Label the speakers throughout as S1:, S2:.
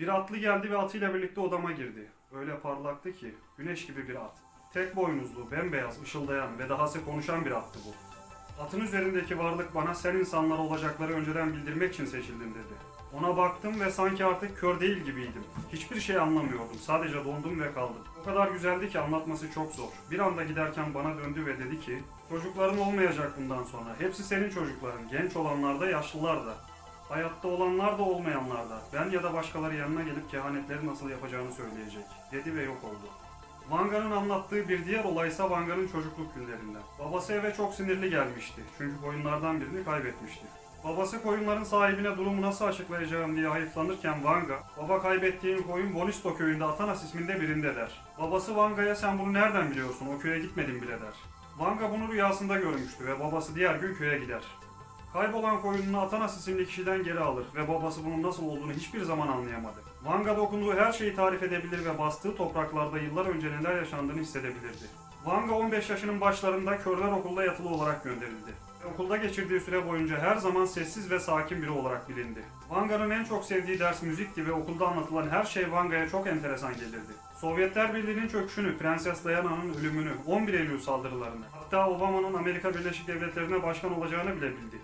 S1: Bir atlı geldi ve atıyla birlikte odama girdi. Öyle parlaktı ki güneş gibi bir at. Tek boynuzlu, bembeyaz, ışıldayan ve dahası konuşan bir attı bu. Atın üzerindeki varlık bana sen insanlara olacakları önceden bildirmek için seçildin dedi. Ona baktım ve sanki artık kör değil gibiydim. Hiçbir şey anlamıyordum. Sadece dondum ve kaldım. O kadar güzeldi ki anlatması çok zor. Bir anda giderken bana döndü ve dedi ki Çocukların olmayacak bundan sonra. Hepsi senin çocukların. Genç olanlar da yaşlılar da. Hayatta olanlar da olmayanlar da. Ben ya da başkaları yanına gelip kehanetleri nasıl yapacağını söyleyecek. Dedi ve yok oldu. Vanga'nın anlattığı bir diğer olaysa Vanga'nın çocukluk günlerinden. Babası eve çok sinirli gelmişti. Çünkü koyunlardan birini kaybetmişti. Babası koyunların sahibine durumu nasıl açıklayacağım diye hayıflanırken Vanga, baba kaybettiğin koyun Bolisto köyünde Atanas isminde birinde der. Babası Vanga'ya sen bunu nereden biliyorsun o köye gitmedim bile der. Vanga bunu rüyasında görmüştü ve babası diğer gün köye gider. Kaybolan koyununu Atanas isimli kişiden geri alır ve babası bunun nasıl olduğunu hiçbir zaman anlayamadı. Vanga dokunduğu her şeyi tarif edebilir ve bastığı topraklarda yıllar önce neler yaşandığını hissedebilirdi. Vanga 15 yaşının başlarında körler okulda yatılı olarak gönderildi. Okulda geçirdiği süre boyunca her zaman sessiz ve sakin biri olarak bilindi. Vanga'nın en çok sevdiği ders müzikti ve okulda anlatılan her şey Vanga'ya çok enteresan gelirdi. Sovyetler Birliği'nin çöküşünü, Prenses Diana'nın ölümünü, 11 Eylül saldırılarını, hatta Obama'nın Amerika Birleşik Devletleri'ne başkan olacağını bile bildi.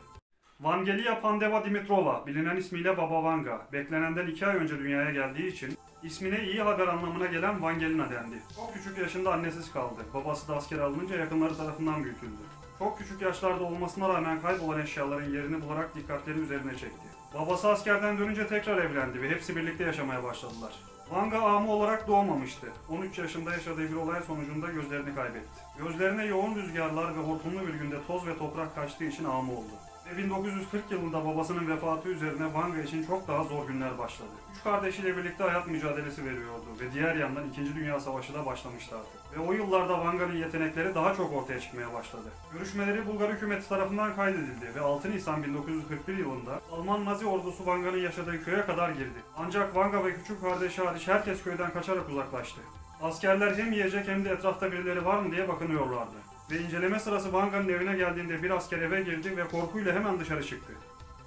S1: Vangelia Pandeva Dimitrova, bilinen ismiyle Baba Vanga, beklenenden iki ay önce dünyaya geldiği için ismine iyi haber anlamına gelen Vangelina dendi. Çok küçük yaşında annesiz kaldı. Babası da askere alınınca yakınları tarafından büyütüldü. Çok küçük yaşlarda olmasına rağmen kaybolan eşyaların yerini bularak dikkatleri üzerine çekti. Babası askerden dönünce tekrar evlendi ve hepsi birlikte yaşamaya başladılar. Vanga ağamı olarak doğmamıştı. 13 yaşında yaşadığı bir olay sonucunda gözlerini kaybetti. Gözlerine yoğun rüzgarlar ve hortumlu bir günde toz ve toprak kaçtığı için ağamı oldu. Ve 1940 yılında babasının vefatı üzerine Vanga için çok daha zor günler başladı. Üç kardeşiyle birlikte hayat mücadelesi veriyordu ve diğer yandan 2. Dünya Savaşı da başlamıştı artık. Ve o yıllarda Vanga'nın yetenekleri daha çok ortaya çıkmaya başladı. Görüşmeleri Bulgar hükümeti tarafından kaydedildi ve 6 Nisan 1941 yılında Alman Nazi ordusu Vanga'nın yaşadığı köye kadar girdi. Ancak Vanga ve küçük kardeşi hariç herkes köyden kaçarak uzaklaştı. Askerler hem yiyecek hem de etrafta birileri var mı diye bakınıyorlardı. Ve inceleme sırası Vanga'nın evine geldiğinde bir asker eve girdi ve korkuyla hemen dışarı çıktı.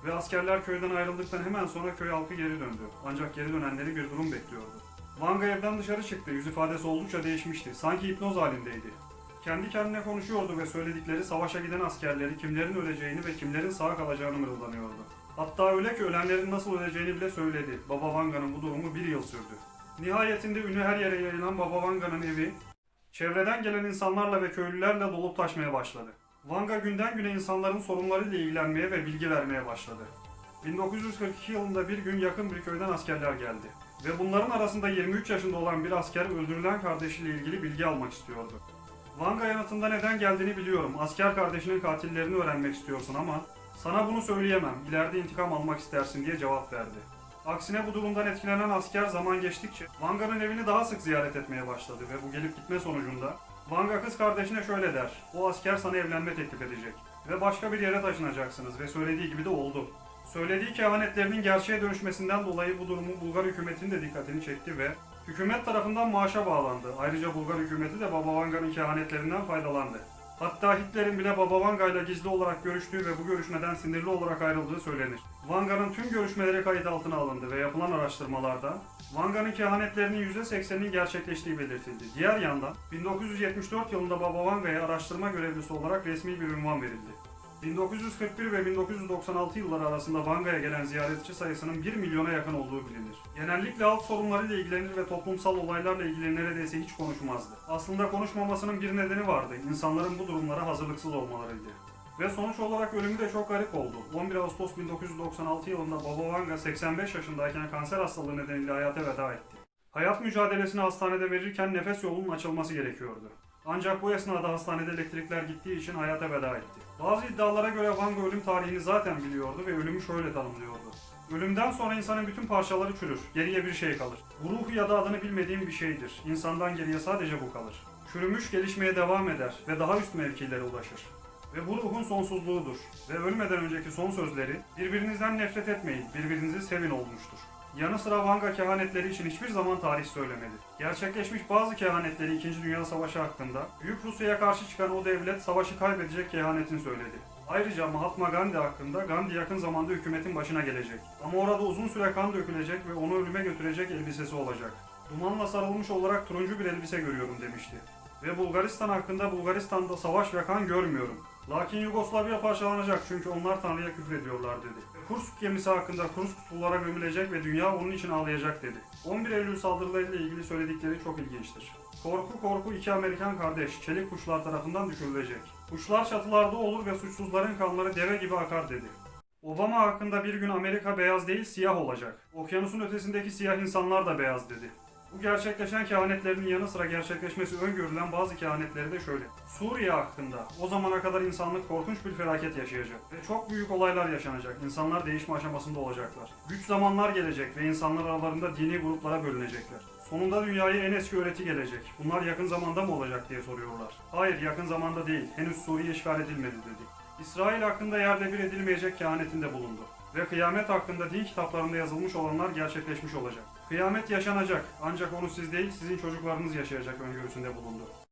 S1: Ve askerler köyden ayrıldıktan hemen sonra köy halkı geri döndü. Ancak geri dönenleri bir durum bekliyordu. Vanga evden dışarı çıktı. Yüz ifadesi oldukça değişmişti. Sanki hipnoz halindeydi. Kendi kendine konuşuyordu ve söyledikleri savaşa giden askerleri kimlerin öleceğini ve kimlerin sağ kalacağını mırıldanıyordu. Hatta öyle ki ölenlerin nasıl öleceğini bile söyledi. Baba Vanga'nın bu durumu bir yıl sürdü. Nihayetinde ünü her yere yayılan Baba Vanga'nın evi, çevreden gelen insanlarla ve köylülerle dolup taşmaya başladı. Vanga günden güne insanların sorunlarıyla ilgilenmeye ve bilgi vermeye başladı. 1942 yılında bir gün yakın bir köyden askerler geldi. Ve bunların arasında 23 yaşında olan bir asker öldürülen kardeşiyle ilgili bilgi almak istiyordu. Vanga yanıtında neden geldiğini biliyorum. Asker kardeşinin katillerini öğrenmek istiyorsun ama sana bunu söyleyemem. İleride intikam almak istersin diye cevap verdi. Aksine bu durumdan etkilenen asker zaman geçtikçe Vanga'nın evini daha sık ziyaret etmeye başladı ve bu gelip gitme sonucunda Vanga kız kardeşine şöyle der. O asker sana evlenme teklif edecek ve başka bir yere taşınacaksınız ve söylediği gibi de oldu. Söylediği kehanetlerinin gerçeğe dönüşmesinden dolayı bu durumu Bulgar hükümetinin de dikkatini çekti ve hükümet tarafından maaşa bağlandı. Ayrıca Bulgar hükümeti de Baba Vanga'nın kehanetlerinden faydalandı. Hatta Hitler'in bile Baba Vanga ile gizli olarak görüştüğü ve bu görüşmeden sinirli olarak ayrıldığı söylenir. Vanga'nın tüm görüşmeleri kayıt altına alındı ve yapılan araştırmalarda Vanga'nın kehanetlerinin %80'inin gerçekleştiği belirtildi. Diğer yandan 1974 yılında Baba Vanga'ya araştırma görevlisi olarak resmi bir ünvan verildi. 1941 ve 1996 yılları arasında Vanga'ya gelen ziyaretçi sayısının 1 milyona yakın olduğu bilinir. Genellikle halk sorunlarıyla ilgilenir ve toplumsal olaylarla ilgili neredeyse hiç konuşmazdı. Aslında konuşmamasının bir nedeni vardı. İnsanların bu durumlara hazırlıksız olmalarıydı. Ve sonuç olarak ölümü de çok garip oldu. 11 Ağustos 1996 yılında Baba Vanga 85 yaşındayken kanser hastalığı nedeniyle hayata veda etti. Hayat mücadelesini hastanede verirken nefes yolunun açılması gerekiyordu. Ancak bu esnada hastanede elektrikler gittiği için hayata veda etti. Bazı iddialara göre Vanga ölüm tarihini zaten biliyordu ve ölümü şöyle tanımlıyordu. Ölümden sonra insanın bütün parçaları çürür, geriye bir şey kalır. Bu ruh ya da adını bilmediğim bir şeydir. İnsandan geriye sadece bu kalır. Çürümüş gelişmeye devam eder ve daha üst mevkilere ulaşır. Ve bu ruhun sonsuzluğudur. Ve ölmeden önceki son sözleri, birbirinizden nefret etmeyin, birbirinizi sevin olmuştur. Yanı sıra Vanga kehanetleri için hiçbir zaman tarih söylemedi. Gerçekleşmiş bazı kehanetleri 2. Dünya Savaşı hakkında, Büyük Rusya'ya karşı çıkan o devlet savaşı kaybedecek kehanetini söyledi. Ayrıca Mahatma Gandhi hakkında Gandhi yakın zamanda hükümetin başına gelecek. Ama orada uzun süre kan dökülecek ve onu ölüme götürecek elbisesi olacak. Dumanla sarılmış olarak turuncu bir elbise görüyorum demişti. Ve Bulgaristan hakkında Bulgaristan'da savaş ve kan görmüyorum. Lakin Yugoslavya parçalanacak çünkü onlar Tanrı'ya küfrediyorlar dedi. Ve Kursk gemisi hakkında Kursk sulara gömülecek ve dünya onun için ağlayacak dedi. 11 Eylül saldırılarıyla ilgili söyledikleri çok ilginçtir. Korku korku iki Amerikan kardeş çelik kuşlar tarafından düşürülecek. Kuşlar çatılarda olur ve suçsuzların kanları deve gibi akar dedi. Obama hakkında bir gün Amerika beyaz değil siyah olacak. Okyanusun ötesindeki siyah insanlar da beyaz dedi. Bu gerçekleşen kehanetlerin yanı sıra gerçekleşmesi öngörülen bazı kehanetleri de şöyle. Suriye hakkında o zamana kadar insanlık korkunç bir felaket yaşayacak ve çok büyük olaylar yaşanacak. İnsanlar değişme aşamasında olacaklar. Güç zamanlar gelecek ve insanlar aralarında dini gruplara bölünecekler. Sonunda dünyaya en eski öğreti gelecek. Bunlar yakın zamanda mı olacak diye soruyorlar. Hayır yakın zamanda değil. Henüz Suriye işgal edilmedi dedi. İsrail hakkında yerle bir edilmeyecek kehanetinde bulundu. Ve kıyamet hakkında din kitaplarında yazılmış olanlar gerçekleşmiş olacak. Kıyamet yaşanacak ancak onu siz değil sizin çocuklarınız yaşayacak öngörüsünde bulundu.